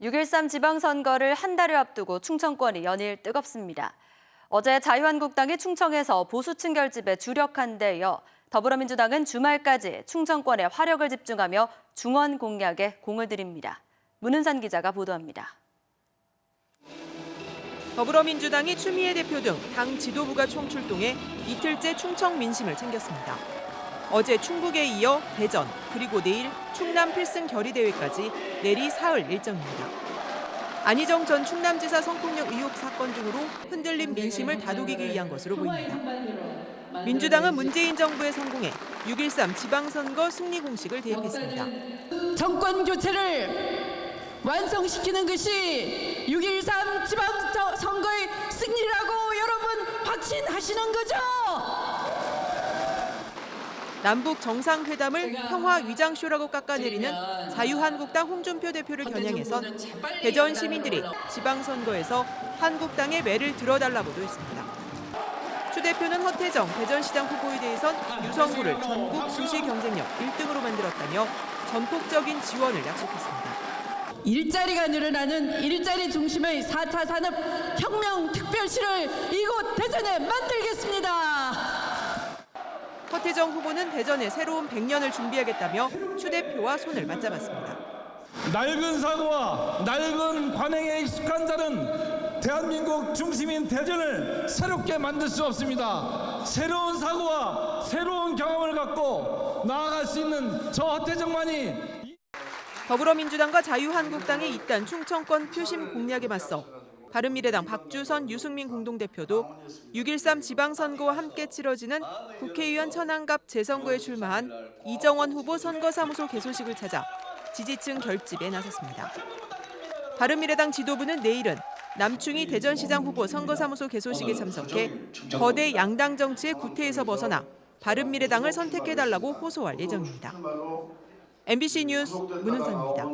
6.13 지방선거를 한 달을 앞두고 충청권이 연일 뜨겁습니다. 어제 자유한국당이 충청에서 보수층 결집에 주력한 데 이어 더불어민주당은 주말까지 충청권에 화력을 집중하며 중원 공략에 공을 들입니다. 문은산 기자가 보도합니다. 더불어민주당이 추미애 대표 등 당 지도부가 총출동해 이틀째 충청 민심을 챙겼습니다. 어제 충북에 이어 대전 그리고 내일 충남 필승 결의 대회까지 내리 사흘 일정입니다. 안희정 전 충남지사 성폭력 의혹 사건 등으로 흔들린 민심을 다독이기 위한 것으로 보입니다. 민주당은 문재인 정부의 성공에 6.13 지방선거 승리 공식을 대입했습니다. 정권 교체를 완성시키는 것이 6.13 지방선거의 승리라고 여러분 확신하시는 거죠? 남북 정상회담을 평화 위장쇼라고 깎아내리는 자유한국당 홍준표 대표를 겨냥해선 대전 시민들이 지방선거에서 한국당의 매를 들어달라고도 했습니다. 추 대표는 허태정 대전시장 후보에 대해선 유성구를 전국 주시 경쟁력 1등으로 만들었다며 전폭적인 지원을 약속했습니다. 일자리가 늘어나는 일자리 중심의 4차 산업 혁명 특별시를 이곳 대전에 만들겠습니다. 허태정 후보는 대전에 새로운 100년을 준비하겠다며 추 대표와 손을 맞잡았습니다. 낡은 사고와 낡은 관행에 익숙한 자는 대한민국 중심인 대전을 새롭게 만들 수 없습니다. 새로운 사고와 새로운 경험을 갖고 나아갈 수 있는 저 허태정만이 더불어민주당과 자유한국당의 잇단 충청권 표심 공략에 맞서 바른미래당 박주선 유승민 공동대표도 6.13 지방선거와 함께 치러지는 국회의원 천안갑 재선거에 출마한 이정원 후보 선거사무소 개소식을 찾아 지지층 결집에 나섰습니다. 바른미래당 지도부는 내일은 남충희 대전시장 후보 선거사무소 개소식에 참석해 거대 양당 정치의 구태에서 벗어나 바른미래당을 선택해달라고 호소할 예정입니다. MBC 뉴스 문은선입니다.